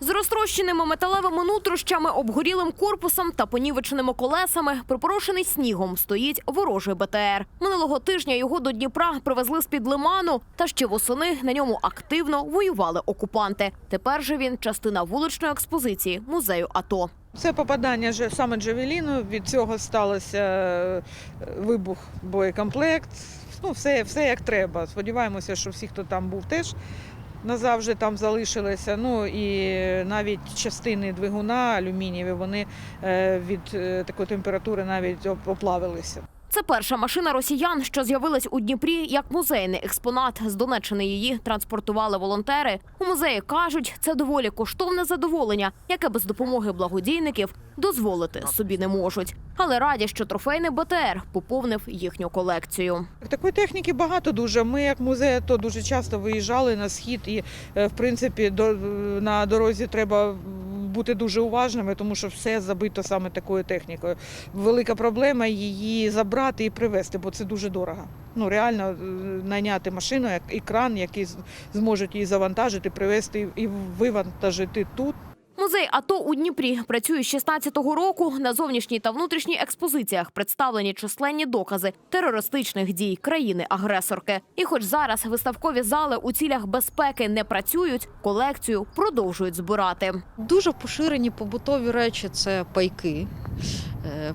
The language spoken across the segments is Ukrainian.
З розтрощеними металевими нутрощами, обгорілим корпусом та понівеченими колесами, припорошений снігом, стоїть ворожий БТР. Минулого тижня його до Дніпра привезли з під лиману, та ще восени на ньому активно воювали окупанти. Тепер же він частина вуличної експозиції музею АТО. Це попадання саме Джавеліну. Від цього сталося е, вибух боєкомплект. Ну, все, все як треба. Сподіваємося, що всі, хто там був, теж назавжди там залишилися. Ну і навіть частини двигуна алюмінієві, вони е, від е, такої температури навіть оплавилися. Це перша машина росіян, що з'явилась у Дніпрі як музейний експонат. З Донеччини її транспортували волонтери. У музеї кажуть, це доволі коштовне задоволення, яке без допомоги благодійників дозволити собі не можуть. Але раді, що трофейний БТР поповнив їхню колекцію. Такої техніки багато дуже. Ми, як музей, то дуже часто виїжджали на схід, і е, в принципі до, на дорозі треба бути дуже уважними, тому що все забито саме такою технікою. Велика проблема її забрати і привезти, бо це дуже дорого. Ну реально е, найняти машину, як і кран, який зможуть її завантажити, привезти і вивантажити тут. Музей АТО у Дніпрі працює з 16-го року. На зовнішній та внутрішній експозиціях представлені численні докази терористичних дій країни-агресорки. І хоч зараз виставкові зали у цілях безпеки не працюють, колекцію продовжують збирати. Дуже поширені побутові речі це пайки,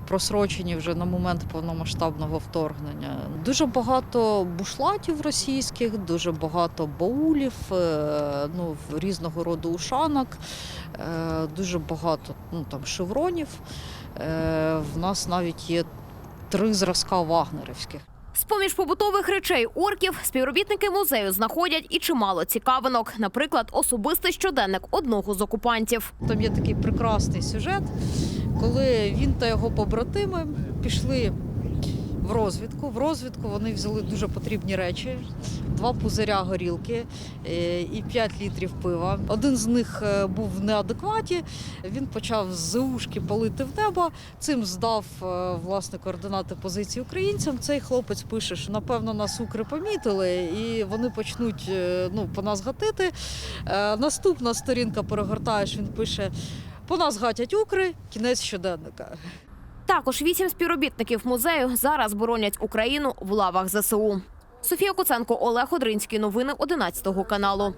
просрочені вже на момент повномасштабного вторгнення. Дуже багато бушлатів російських, дуже багато баулів, е, ну, різного роду ушанок, е, дуже багато ну, там, шевронів. Е, В нас навіть є три зразка вагнерівських. З-поміж побутових речей орків співробітники музею знаходять і чимало цікавинок, наприклад, особистий щоденник одного з окупантів. Там є такий прекрасний сюжет, коли він та його побратими пішли в розвідку. В розвідку вони взяли дуже потрібні речі: два пузиря горілки е, і 5 літрів пива. Один з них е, був в неадекваті. Він почав з ушки палити в небо. Цим здав е, власне координати позиції українцям. Цей хлопець пише, що напевно нас укри помітили, і вони почнуть ну, по нас гатити. Наступна сторінка перегортаєш, він пише: по нас гатять укри, кінець щоденника. Також вісім співробітників музею зараз боронять Україну в лавах ЗСУ. Софія Куценко, Олег Одринський. Новини 11 каналу.